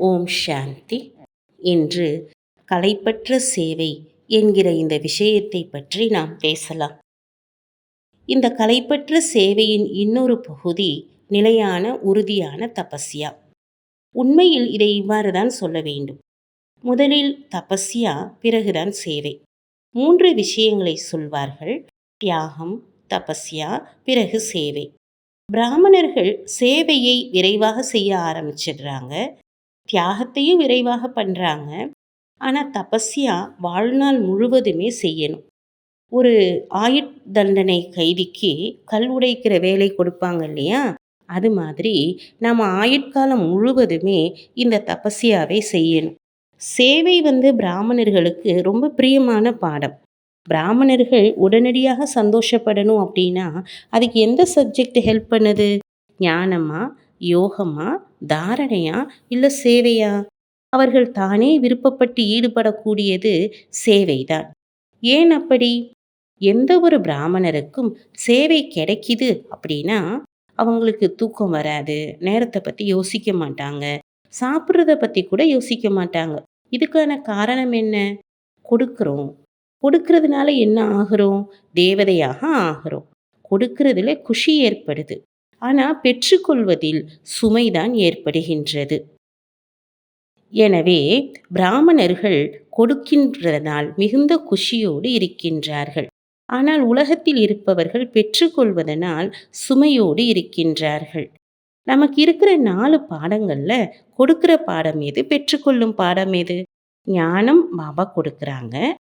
ஓம் சாந்தி இன்று கலைப்பற்ற சேவை என்கிற இந்த விஷயத்தை பற்றி நாம் பேசலாம். இந்த கலைப்பற்ற சேவையின் இன்னொரு பகுதி நிலையான உறுதியான தபஸ்யா. உண்மையில் இதை இவ்வாறு தான் சொல்ல வேண்டும். முதலில் தபஸ்யா பிறகுதான் சேவை. மூன்று விஷயங்களை சொல்வார்கள். தியாகம் தபஸ்யா பிறகு சேவை. பிராமணர்கள் சேவையை விரைவாக செய்ய ஆரம்பிச்சிடுறாங்க. தியாகத்தையும் விரைவாக பண்ணுறாங்க ஆனால் தபஸ்யா வாழ்நாள் முழுவதுமே செய்யணும். ஒரு ஆயுட் தண்டனை கைதிக்கு கல் உடைக்கிற வேலை கொடுப்பாங்க இல்லையா? அது மாதிரி நம்ம ஆயுட்காலம் முழுவதுமே இந்த தபஸ்யாவை செய்யணும். சேவை வந்து பிராமணர்களுக்கு ரொம்ப பிரியமான பாடம். பிராமணர்கள் உடனடியாக சந்தோஷப்படணும் அப்படின்னா அதுக்கு எந்த சப்ஜெக்ட் ஹெல்ப் பண்ணுது? ஞானமா? யோகமா தாரணையா இல்லை சேவையா? அவர்கள் தானே விருப்பப்பட்டு ஈடுபடக்கூடியது சேவைதான். ஏன் அப்படி? எந்த ஒரு பிராமணருக்கும் சேவை கிடைக்கிது அப்படின்னா அவங்களுக்கு தூக்கம் வராது நேரத்தை பற்றி யோசிக்க மாட்டாங்க சாப்பிட்றத பற்றி கூட யோசிக்க மாட்டாங்க. இதுக்கான காரணம் என்ன? கொடுக்குறோம். கொடுக்கறதுனால என்ன ஆகிறோம்? தேவதையாக ஆகிறோம். கொடுக்கறதுல குஷி ஏற்படுது. ஆனால் பெற்றுக்கொள்வதில் சுமைதான் ஏற்படுகின்றது. எனவே பிராமணர்கள் கொடுக்கின்றதனால் மிகுந்த குஷியோடு இருக்கின்றார்கள். ஆனால் உலகத்தில் இருப்பவர்கள் பெற்றுக்கொள்வதனால் சுமையோடு இருக்கின்றார்கள். நமக்கு இருக்கிற நாலு பாடங்கள்ல கொடுக்கிற பாடம் எது பெற்றுக்கொள்ளும் பாடம் எது? ஞானம் பாபா கொடுக்குறாங்க.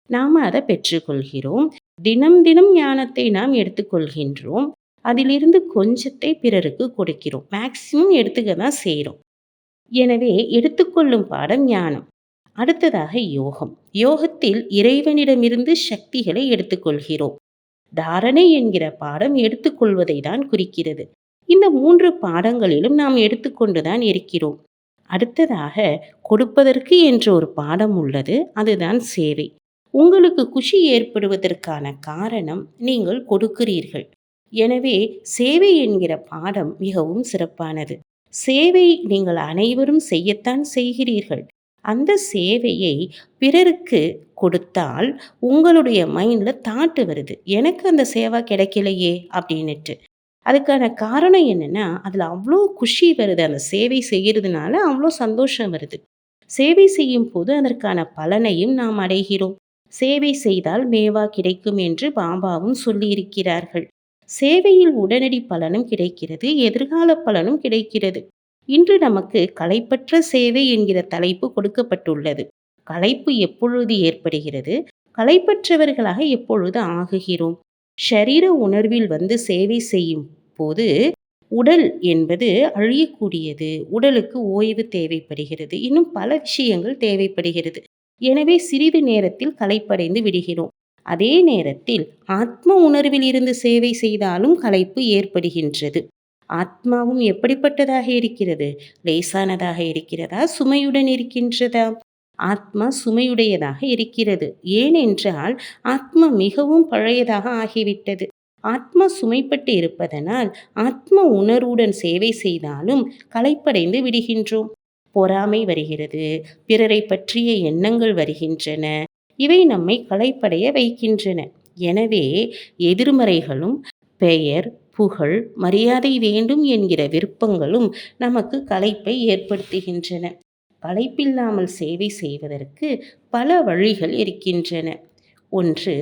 நாம் அதை பெற்றுக்கொள்கிறோம். தினம் தினம் ஞானத்தை நாம் எடுத்துக்கொள்கின்றோம். அதிலிருந்து கொஞ்சத்தை பிறருக்கு கொடுக்கிறோம். மேக்சிமம் எடுத்துக்க தான் செய்கிறோம் எனவே எடுத்துக்கொள்ளும் பாடம் ஞானம். அடுத்ததாக யோகம். யோகத்தில் இறைவனிடமிருந்து சக்திகளை எடுத்துக்கொள்கிறோம் தாரணை என்கிற பாடம் எடுத்துக்கொள்வதை தான் குறிக்கிறது. இந்த மூன்று பாடங்களிலும் நாம் எடுத்துக்கொண்டுதான் இருக்கிறோம். அடுத்ததாக கொடுப்பதற்கு என்ற ஒரு பாடம் உள்ளது. அதுதான் சேவை. உங்களுக்கு குஷி ஏற்படுவதற்கான காரணம் நீங்கள் கொடுக்கிறீர்கள். எனவே சேவை என்கிற பாடம் மிகவும் சிறப்பானது. சேவை நீங்கள் அனைவரும் செய்யத்தான் செய்கிறீர்கள். அந்த சேவையை பிறருக்கு கொடுத்தால் உங்களுடைய மைண்டில் தாட்டு வருது. எனக்கு அந்த சேவை கிடைக்கலையே அப்படின்னுட்டு. அதுக்கான காரணம் என்னென்னா அதில் அவ்வளோ குஷி வருது. அந்த சேவை செய்கிறதுனால அவ்வளோ சந்தோஷம் வருது. சேவை செய்யும் போது அதற்கான பலனையும் நாம் அடைகிறோம். சேவை செய்தால் மேவா கிடைக்கும் என்று பாபாவும் சொல்லியிருக்கிறார்கள். சேவையில் உடனடி பலனும் கிடைக்கிறது எதிர்கால பலனும் கிடைக்கிறது. இன்று நமக்கு கலைப்பற்ற சேவை என்கிற தலைப்பு கொடுக்கப்பட்டுள்ளது. கலைப்பு எப்பொழுது ஏற்படுகிறது? கலைப்பற்றவர்களாக எப்பொழுது ஆகுகிறோம்? ஷரீர உணர்வில் வந்து சேவை செய்யும் போது உடல் என்பது அழியக்கூடியது. உடலுக்கு ஓய்வு தேவைப்படுகிறது. இன்னும் பல விஷயங்கள் தேவைப்படுகிறது. எனவே சிறிது நேரத்தில் களைப்படைந்து விடுகிறோம். அதே நேரத்தில் ஆத்ம உணர்வில் இருந்து சேவை செய்தாலும் களைப்பு ஏற்படுகின்றது. ஆத்மாவும் எப்படிப்பட்டதாக இருக்கிறது? லேசானதாக இருக்கிறதா? சுமையுடன் இருக்கின்றதா? ஆத்மா சுமையுடையதாக இருக்கிறது. ஏனென்றால் ஆத்மா மிகவும் பழையதாக ஆகிவிட்டது. ஆத்மா சுமைப்பட்டு இருப்பதனால் ஆத்ம உணர்வுடன் சேவை செய்தாலும் களைப்படைந்து விடுகின்றோம். பொறாமை வருகிறது. பிறரை பற்றிய எண்ணங்கள் வருகின்றன. இவை நம்மை களைப்படைய வைக்கின்றன. எனவே எதிர்மறைகளும் பெயர் புகழ் மரியாதை வேண்டும் என்கிற விருப்பங்களும் நமக்கு களைப்பை ஏற்படுத்துகின்றன. களைப்பில்லாமல் சேவை செய்வதற்கு பல வழிகள் இருக்கின்றன. ஒன்று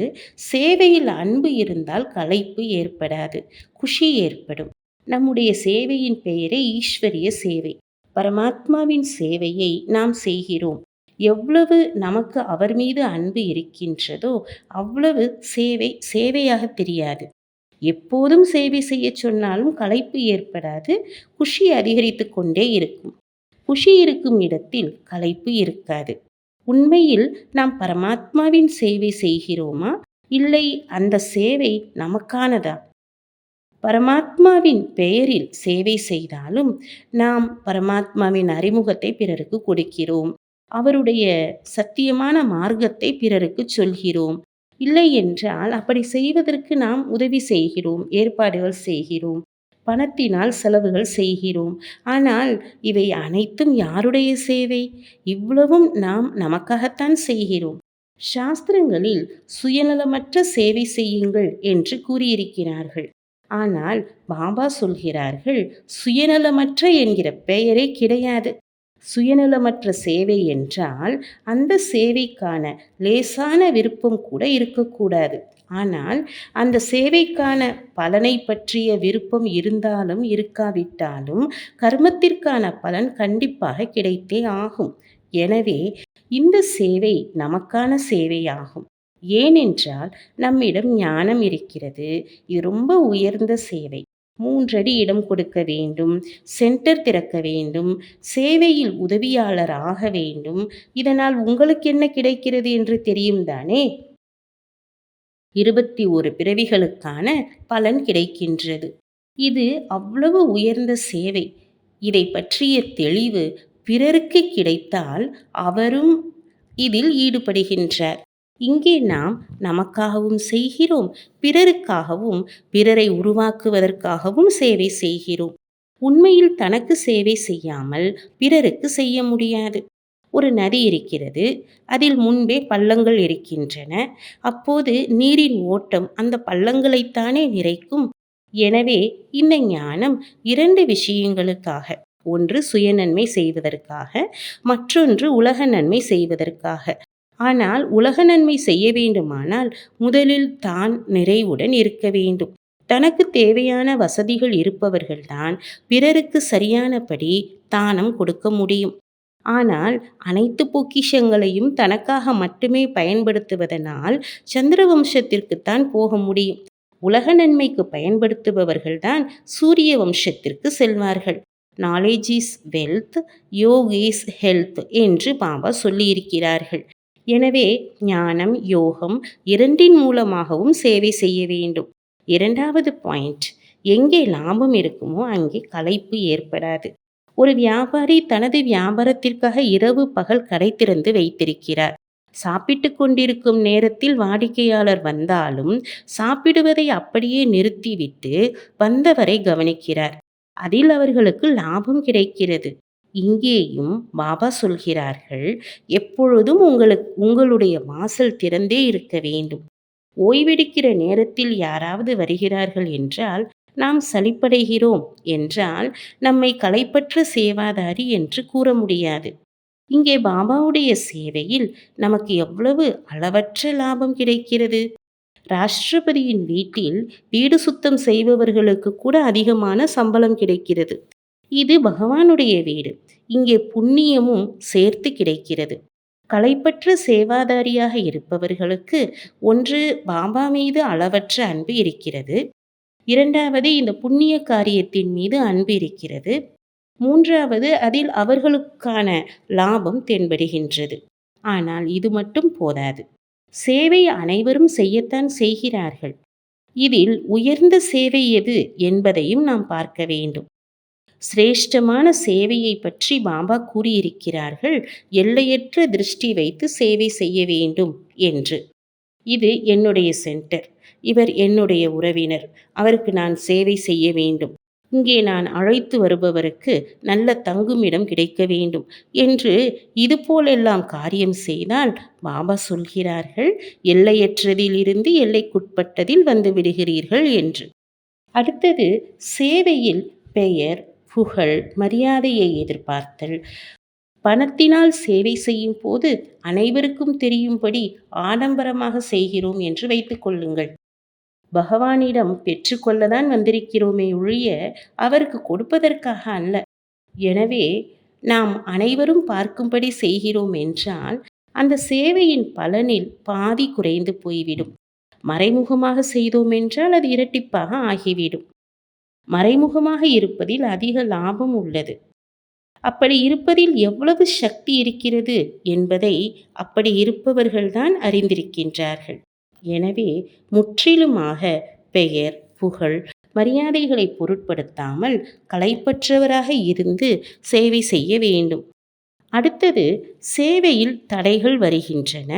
சேவையில் அன்பு இருந்தால் களைப்பு ஏற்படாது குஷி ஏற்படும். நம்முடைய சேவையின் பெயரே ஈஸ்வரிய சேவை. பரமாத்மாவின் சேவையை நாம் செய்கிறோம். எவ்வளவு நமக்கு அவர் மீது அன்பு இருக்கின்றதோ அவ்வளவு சேவை சேவையாக தெரியாது எப்போதும் சேவை செய்ய சொன்னாலும் களைப்பு ஏற்படாது குஷி அதிகரித்து கொண்டே இருக்கும். குஷி இருக்கும் இடத்தில் களைப்பு இருக்காது. உண்மையில் நாம் பரமாத்மாவின் சேவை செய்கிறோமா? இல்லை அந்த சேவை நமக்கானதா? பரமாத்மாவின் பெயரில் சேவை செய்தாலும் நாம் பரமாத்மாவின் அறிமுகத்தை பிறருக்கு கொடுக்கிறோம். அவருடைய சத்தியமான மார்க்கத்தை பிறருக்கு சொல்கிறோம். இல்லை என்றால் அப்படி செய்வதற்கு நாம் உதவி செய்கிறோம் ஏற்பாடுகள் செய்கிறோம் பணத்தினால் செலவுகள் செய்கிறோம். ஆனால் இவை அனைத்தும் யாருடைய சேவை? இவ்வளவும் நாம் நமக்காகத்தான் செய்கிறோம். சாஸ்திரங்களில் சுயநலமற்ற சேவை செய்யுங்கள் என்று கூறியிருக்கிறார்கள். ஆனால் பாபா சொல்கிறார்கள் சுயநலமற்ற என்கிற பெயரே கிடையாது. சுயநலமற்ற சேவை என்றால் அந்த சேவைக்கான லேசான விருப்பம் கூட இருக்கக்கூடாது. ஆனால் அந்த சேவைக்கான பலனை பற்றிய விருப்பம் இருந்தாலும் இருக்காவிட்டாலும் கர்மத்திற்கான பலன் கண்டிப்பாக கிடைத்தே ஆகும். எனவே இந்த சேவை நமக்கான சேவையாகும். ஏனென்றால் நம்மிடம் ஞானம் இருக்கிறது. இது ரொம்ப உயர்ந்த சேவை. மூன்றடி இடம் கொடுக்க வேண்டும் சென்டர் திறக்க வேண்டும் சேவையில் உதவியாளர் ஆக வேண்டும். இதனால் உங்களுக்கு என்ன கிடைக்கிறது என்று தெரியும் தானே? இருபத்தி ஒரு பிறவிகளுக்கான பலன் கிடைக்கின்றது. இது அவ்வளவு உயர்ந்த சேவை. இதை பற்றிய தெளிவு பிறருக்கு கிடைத்தால் அவரும் இதில் ஈடுபடுகின்றார். இங்கே நாம் நமக்காகவும் செய்கிறோம் பிறருக்காகவும் பிறரை உருவாக்குவதற்காகவும் சேவை செய்கிறோம். உண்மையில் தனக்கு சேவை செய்யாமல் பிறருக்கு செய்ய முடியாது. ஒரு நதி இருக்கிறது அதில் முன்பே பள்ளங்கள் இருக்கின்றன அப்போது நீரின் ஓட்டம் அந்த பள்ளங்களைத்தானே நிறைக்கும். எனவே இந்த ஞானம் இரண்டு விஷயங்களுக்காக ஒன்று சுயநன்மை செய்வதற்காக மற்றொன்று உலக நன்மை செய்வதற்காக. ஆனால் உலக நன்மை செய்ய வேண்டுமானால் முதலில் தான் நிறைவுடன் இருக்க வேண்டும். தனக்கு தேவையான வசதிகள் இருப்பவர்கள்தான் பிறருக்கு சரியானபடி தானம் கொடுக்க முடியும். ஆனால் அனைத்து பொக்கிஷங்களையும் தனக்காக மட்டுமே பயன்படுத்துவதனால் சந்திர வம்சத்திற்குத்தான் போக முடியும். உலக நன்மைக்கு பயன்படுத்துபவர்கள்தான் சூரிய வம்சத்திற்கு செல்வார்கள். Knowledge is wealth yog is health என்று பாபா சொல்லியிருக்கிறார்கள். எனவே ஞானம் யோகம் இரண்டின் மூலமாகவும் சேவை செய்ய வேண்டும். இரண்டாவது பாயிண்ட் எங்கே லாபம் இருக்குமோ அங்கே களைப்பு ஏற்படாது. ஒரு வியாபாரி தனது வியாபாரத்திற்காக இரவு பகல் கடை திறந்து வைத்திருக்கிறார். சாப்பிட்டு கொண்டிருக்கும் நேரத்தில் வாடிக்கையாளர் வந்தாலும் சாப்பிடுவதை அப்படியே நிறுத்திவிட்டு வந்தவரை கவனிக்கிறார். அதில் அவர்களுக்கு லாபம் கிடைக்கிறது. இங்கேயும் பாபா சொல்கிறார்கள் எப்பொழுதும் உங்களுக்கு உங்களுடைய வாசல் திறந்தே இருக்க வேண்டும். ஓய்வெடுக்கிற நேரத்தில் யாராவது வருகிறார்கள் என்றால் நாம் சலிப்படைகிறோம் என்றால் நம்மை களைப்பற்ற சேவாதாரி என்று கூற முடியாது. இங்கே பாபாவுடைய சேவையில் நமக்கு எவ்வளவு அளவற்ற லாபம் கிடைக்கிறது? ராஷ்டிரபதியின் வீட்டில் வீடு சுத்தம் செய்பவர்களுக்கு கூட அதிகமான சம்பளம் கிடைக்கிறது. இது பகவானுடைய வீடு. இங்கே புண்ணியமும் சேர்த்து கிடைக்கிறது. களைப்பற்ற சேவாதாரியாக இருப்பவர்களுக்கு ஒன்று பாபா மீது அளவற்ற அன்பு இருக்கிறது. இரண்டாவது இந்த புண்ணிய காரியத்தின் மீது அன்பு இருக்கிறது. மூன்றாவது அதில் அவர்களுக்கான லாபம் தென்படுகின்றது. ஆனால் இது மட்டும் போதாது. சேவை அனைவரும் செய்யத்தான் செய்கிறார்கள். இதில் உயர்ந்த சேவை எது என்பதையும் நாம் பார்க்க வேண்டும். சிரேஷ்டமான சேவையை பற்றி பாபா கூறியிருக்கிறார்கள். எல்லையற்ற திருஷ்டி வைத்து சேவை செய்ய வேண்டும் என்று. இது என்னுடைய சென்டர். இவர் என்னுடைய உறவினர். அவருக்கு நான் சேவை செய்ய வேண்டும். இங்கே நான் அழைத்து வருபவருக்கு நல்ல தங்குமிடம் கிடைக்க வேண்டும் என்று இதுபோலெல்லாம் காரியம் செய்தால் பாபா சொல்கிறார்கள் எல்லையற்றதிலிருந்து எல்லைக்குட்பட்டதில் வந்து விடுகிறீர்கள் என்று. அடுத்தது சேவையில் பெயர் புகழ் மரியாதையை எதிர்பார்த்தல் பணத்தினால் சேவை செய்யும் போது அனைவருக்கும் தெரியும்படி ஆடம்பரமாக செய்கிறோம் என்று வைத்துக்கொள்ளுங்கள் பகவானிடம் பெற்றுக்கொள்ளதான் வந்திருக்கிறோமே ஒழிய அவருக்கு கொடுப்பதற்காக அல்ல. எனவே நாம் அனைவரும் பார்க்கும்படி செய்கிறோம் என்றால் அந்த சேவையின் பலனில் பாதி குறைந்து போய்விடும். மறைமுகமாக செய்தோம் என்றால் அது இரட்டிப்பாக ஆகிவிடும். மறைமுகமாக இருப்பதில் அதிக லாபம் உள்ளது. அப்படி இருப்பதில் எவ்வளவு சக்தி இருக்கிறது என்பதை அப்படி இருப்பவர்கள்தான் அறிந்திருக்கின்றார்கள். எனவே முற்றிலுமாக பெயர் புகழ் மரியாதைகளை பொருட்படுத்தாமல் கலைப்பற்றவராக இருந்து சேவை செய்ய வேண்டும். அடுத்தது சேவையில் தடைகள் வருகின்றன.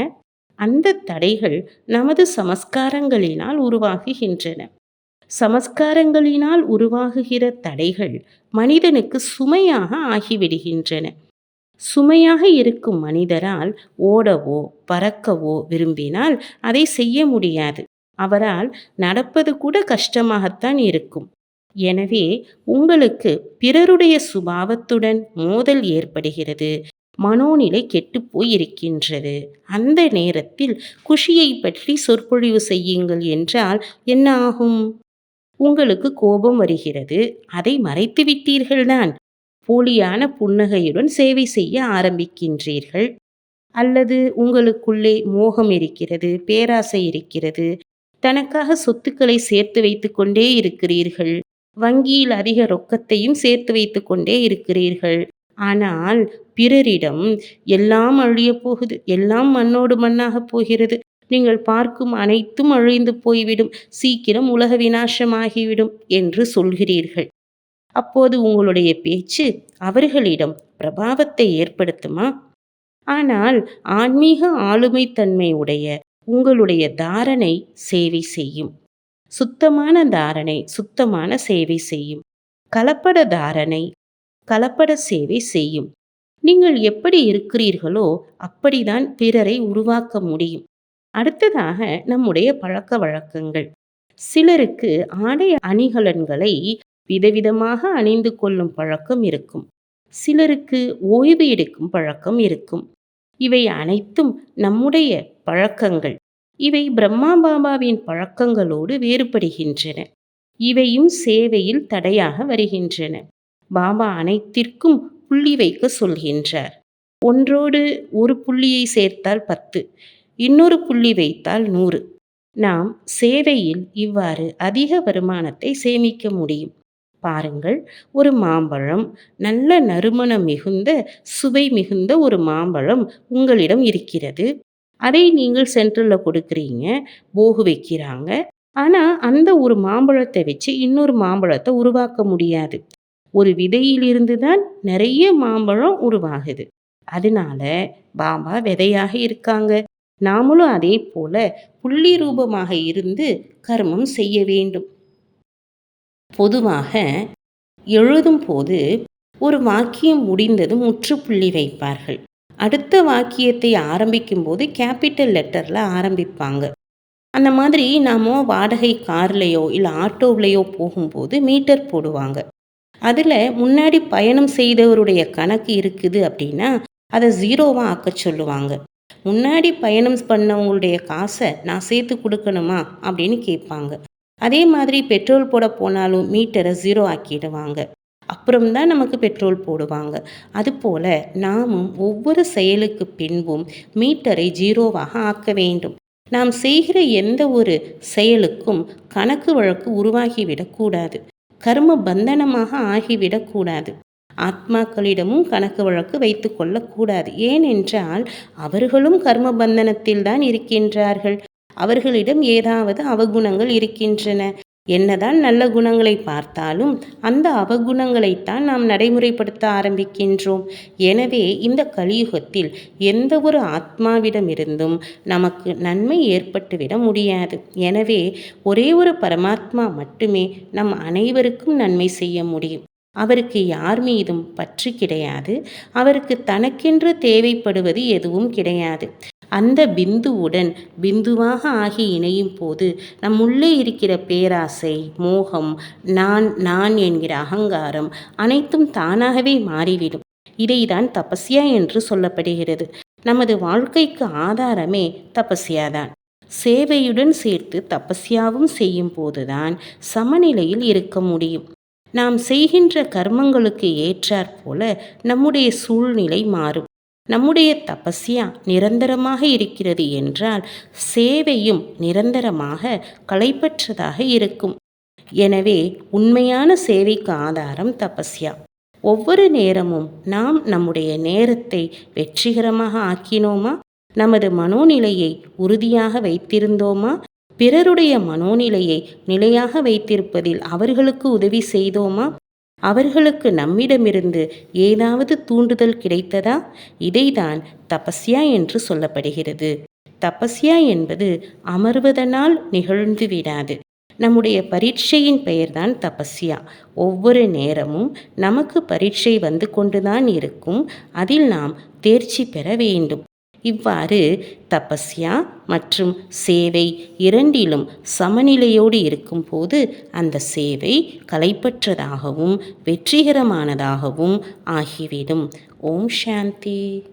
அந்த தடைகள் நமது சமஸ்காரங்களினால் உருவாகுகின்றன. சமஸ்காரங்களினால் உருவாகுகிற தடைகள் மனிதனுக்கு சுமையாக ஆகிவிடுகின்றன. சுமையாக இருக்கும் மனிதரால் ஓடவோ பறக்கவோ விரும்பினால் அதை செய்ய முடியாது. அவரால் நடப்பது கூட கஷ்டமாகத்தான் இருக்கும். எனவே உங்களுக்கு பிறருடைய சுபாவத்துடன் மோதல் ஏற்படுகிறது. மனோநிலை கெட்டுப்போய் இருக்கின்றது அந்த நேரத்தில் குஷியை பற்றி சொற்பொழிவு செய்யுங்கள் என்றால் என்ன ஆகும்? உங்களுக்கு கோபம் வருகிறது அதை மறைத்து விட்டீர்கள்தான் போலியான புன்னகையுடன் சேவை செய்ய ஆரம்பிக்கின்றீர்கள். அல்லது உங்களுக்குள்ளே மோகம் இருக்கிறது பேராசை இருக்கிறது தனக்காக சொத்துக்களை சேர்த்து வைத்து கொண்டே இருக்கிறீர்கள் வங்கியில் அதிக ரொக்கத்தையும் சேர்த்து வைத்து கொண்டே இருக்கிறீர்கள். ஆனால் பிறரிடம் எல்லாம் அழியப் போகுது எல்லாம் மண்ணோடு மண்ணாக போகிறது. நீங்கள் பார்க்கும் அனைத்தும் அழிந்து போய்விடும். சீக்கிரம் உலக வினாசமாகிவிடும் என்று சொல்கிறீர்கள். அப்போது உங்களுடைய பேச்சு அவர்களிடம் பிரபாவத்தை ஏற்படுத்துமா? ஆனால் ஆன்மீக ஆளுமைத்தன்மையுடைய உடைய உங்களுடைய தாரணை சேவை செய்யும். சுத்தமான தாரணை சுத்தமான சேவை செய்யும். கலப்பட தாரணை கலப்பட சேவை செய்யும். நீங்கள் எப்படி இருக்கிறீர்களோ அப்படிதான் பிறரை உருவாக்க முடியும். அடுத்ததாக நம்முடைய பழக்க வழக்கங்கள். சிலருக்கு ஆடை அணிகலன்களை விதவிதமாக அணிந்து கொள்ளும் பழக்கம் இருக்கும். சிலருக்கு ஓய்வு எடுக்கும் பழக்கம் இருக்கும். இவை அனைத்தும் நம்முடைய பழக்கங்கள். இவை பிரம்மா பாபாவின் பழக்கங்களோடு வேறுபடுகின்றன. இவையும் சேவையில் தடையாக வருகின்றன. பாபா அனைத்திற்கும் புள்ளி வைக்க சொல்கின்றார். ஒன்றோடு ஒரு புள்ளியை சேர்த்தால் பத்து. இன்னொரு புள்ளி வைத்தால் நூறு. நாம் சேவையில் இவ்வாறு அதிக வருமானத்தை சேமிக்க முடியும். பாருங்கள் ஒரு மாம்பழம் நல்ல நறுமணம் மிகுந்த சுவை மிகுந்த ஒரு மாம்பழம் உங்களிடம் இருக்கிறது. அதை நீங்கள் சென்ட்ரலில் கொடுக்குறீங்க போகு வைக்கிறாங்க. ஆனால் அந்த ஒரு மாம்பழத்தை வச்சு இன்னொரு மாம்பழத்தை உருவாக்க முடியாது. ஒரு விதையிலிருந்து தான் நிறைய மாம்பழம் உருவாகுது. அதனால பாபா விதையாக இருக்காங்க. நாமளும் அதே போல புள்ளி ரூபமாக இருந்து கர்மம் செய்ய வேண்டும். பொதுவாக எழுதும் போது ஒரு வாக்கியம் முடிந்ததும் முற்றுப்புள்ளி வைப்பார்கள். அடுத்த வாக்கியத்தை ஆரம்பிக்கும் போது கேபிட்டல் லெட்டரில் ஆரம்பிப்பாங்க. அந்த மாதிரி நாம் வாடகை கார்லேயோ இல்லை ஆட்டோவிலையோ போகும்போது மீட்டர் போடுவாங்க. அதில் முன்னாடி பயணம் செய்தவருடைய கணக்கு இருக்குது அப்படின்னா அதை ஜீரோவாக ஆக்க சொல்லுவாங்க. முன்னாடி பயணம் பண்ணவங்களுடைய காசை நான் சேர்த்து கொடுக்கணுமா அப்படின்னு கேட்பாங்க. அதே மாதிரி பெட்ரோல் போட போனாலும் மீட்டரை ஜீரோ ஆக்கிடுவாங்க. அப்புறம்தான் நமக்கு பெட்ரோல் போடுவாங்க. அதுபோல் நாமும் ஒவ்வொரு செயலுக்கு பின்பும் மீட்டரை ஜீரோவாக ஆக்க வேண்டும். நாம் செய்கிற எந்த ஒரு செயலுக்கும் கணக்கு வழக்கு உருவாகிவிடக்கூடாது கர்ம பந்தனமாக ஆகிவிடக்கூடாது ஆத்மாக்களிடமும் கணக்கு வழக்கு வைத்து கொள்ளக்கூடாது. ஏனென்றால் அவர்களும் கர்ம பந்தனத்தில் தான் இருக்கின்றார்கள். அவர்களிடம் ஏதாவது அவகுணங்கள் இருக்கின்றன. என்னதான் நல்ல குணங்களை பார்த்தாலும் அந்த அவகுணங்களைத்தான் நாம் நடைமுறைப்படுத்த ஆரம்பிக்கின்றோம். எனவே இந்த கலியுகத்தில் எந்த ஒரு ஆத்மாவிடமிருந்தும் நமக்கு நன்மை ஏற்பட்டுவிட முடியாது. எனவே ஒரே ஒரு பரமாத்மா மட்டுமே நம் அனைவருக்கும் நன்மை செய்ய முடியும். அவருக்கு யார் மீதும் பற்று கிடையாது. அவருக்கு தனக்கென்று தேவைப்படுவது எதுவும் கிடையாது. அந்த பிந்துவுடன் பிந்துவாக ஆகி இணையும் போது நம் உள்ளே இருக்கிற பேராசை மோகம் நான் நான் என்கிற அகங்காரம் அனைத்தும் தானாகவே மாறிவிடும். இதைதான் தபஸ்யா என்று சொல்லப்படுகிறது. நமது வாழ்க்கைக்கு ஆதாரமே தபஸ்யாதான். சேவையுடன் சேர்த்து தபஸ்யாவும் செய்யும் போதுதான் சமநிலையில் இருக்க முடியும். நாம் செய்கின்ற கர்மங்களுக்கு ஏற்றாற்போல நம்முடைய சூழ்நிலை மாறும். நம்முடைய தபஸ்யா நிரந்தரமாக இருக்கிறது என்றால் சேவையும் நிரந்தரமாக களைப்பற்றதாக இருக்கும். எனவே உண்மையான சேவைக்கு ஆதாரம் தபஸ்யா. ஒவ்வொரு நேரமும் நாம் நம்முடைய நேரத்தை வெற்றிகரமாக ஆக்கினோமா? நமது மனோநிலையை உறுதியாக வைத்திருந்தோமா? பிறருடைய மனோநிலையை நிலையாக வைத்திருப்பதில் அவர்களுக்கு உதவி செய்தோமா? அவர்களுக்கு நம்மிடமிருந்து ஏதாவது தூண்டுதல் கிடைத்ததா? இதைதான் தபஸ்யா என்று சொல்லப்படுகிறது. தபஸ்யா என்பது அமர்வதனால் நிகழ்ந்து விடாது. நம்முடைய பரீட்சையின் பெயர்தான் தபஸ்யா. ஒவ்வொரு நேரமும் நமக்கு பரீட்சை வந்து கொண்டுதான் இருக்கும். அதில் நாம் தேர்ச்சி பெற வேண்டும். இவ்வாறு தபஸ்யா மற்றும் சேவை இரண்டிலும் சமநிலையோடு இருக்கும்போது அந்த சேவை கலைப்பற்றதாகவும் வெற்றிகரமானதாகவும் ஆகிவிடும். ஓம் சாந்தி.